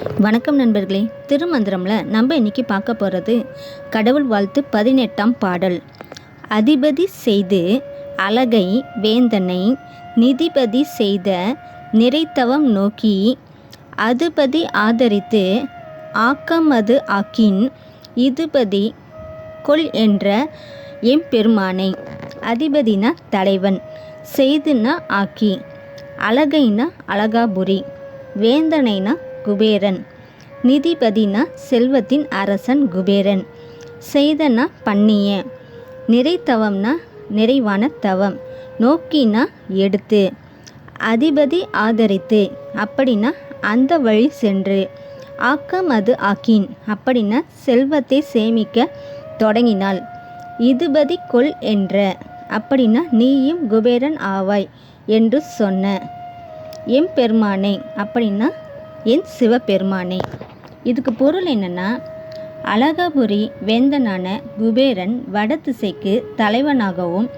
வணக்கம் நண்பர்களே. திருமந்திரமில் நம்ம இன்றைக்கி பார்க்க போகிறது கடவுள் வாழ்த்து பதினெட்டாம் பாடல். அதிபதி செய்து அழகை வேந்தனை நிதிபதி செய்த நிறைத்தவம் நோக்கி அதுபதி ஆதரித்து ஆக்கமது ஆக்கின் இதுபதி கொள் என்ற எம்பெருமானை. அதிபதினா தலைவன் செய்துனா ஆக்கி அழகைனா அழகாபுரி வேந்தனைனா குபேரன். நிதிபதினா செல்வத்தின் அரசன் குபேரன். செய்தனா பண்ணிய. நிறைத்தவம்னா நிறைவான தவம். நோக்கினா எடுத்து. அதிபதி ஆதரித்து. அப்படின்னா அந்த வழி சென்று. ஆக்கம் அது ஆக்கின். அப்படின்னா செல்வத்தை சேமிக்க தொடங்கினாள். இதுபதி கொள் என்ற. அப்படின்னா நீயும் குபேரன் ஆவாய் என்று சொன்ன. எம்பெருமானே. அப்படின்னா என் சிவபெருமானே. இதுக்கு பொருள் என்னென்னா அழகாபுரி வேந்தனான குபேரன் வடதிசைக்கு தலைவனாகவும்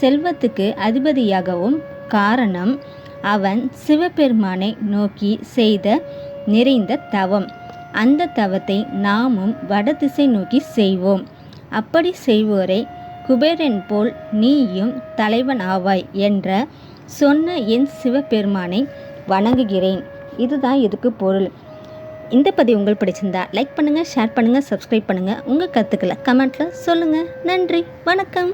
செல்வத்துக்கு அதிபதியாகவும் காரணம் அவன் சிவபெருமானை நோக்கி செய்த நிறைந்த தவம். அந்த தவத்தை நாமும் வடதிசை நோக்கி செய்வோம். அப்படி செய்வோரை குபேரன் போல் நீயும் தலைவன் ஆவாய் என்ற சொன்ன என் சிவபெருமானை வணங்குகிறேன். இதுதான் இதுக்கு பொருள். இந்த பதிவு உங்களுக்கு பிடிச்சிருந்தா லைக் பண்ணுங்கள் ஷேர் பண்ணுங்கள் சப்ஸ்கிரைப் பண்ணுங்கள் உங்கள் கருத்துக்களை கமெண்ட்டில் சொல்லுங்கள் நன்றி வணக்கம்.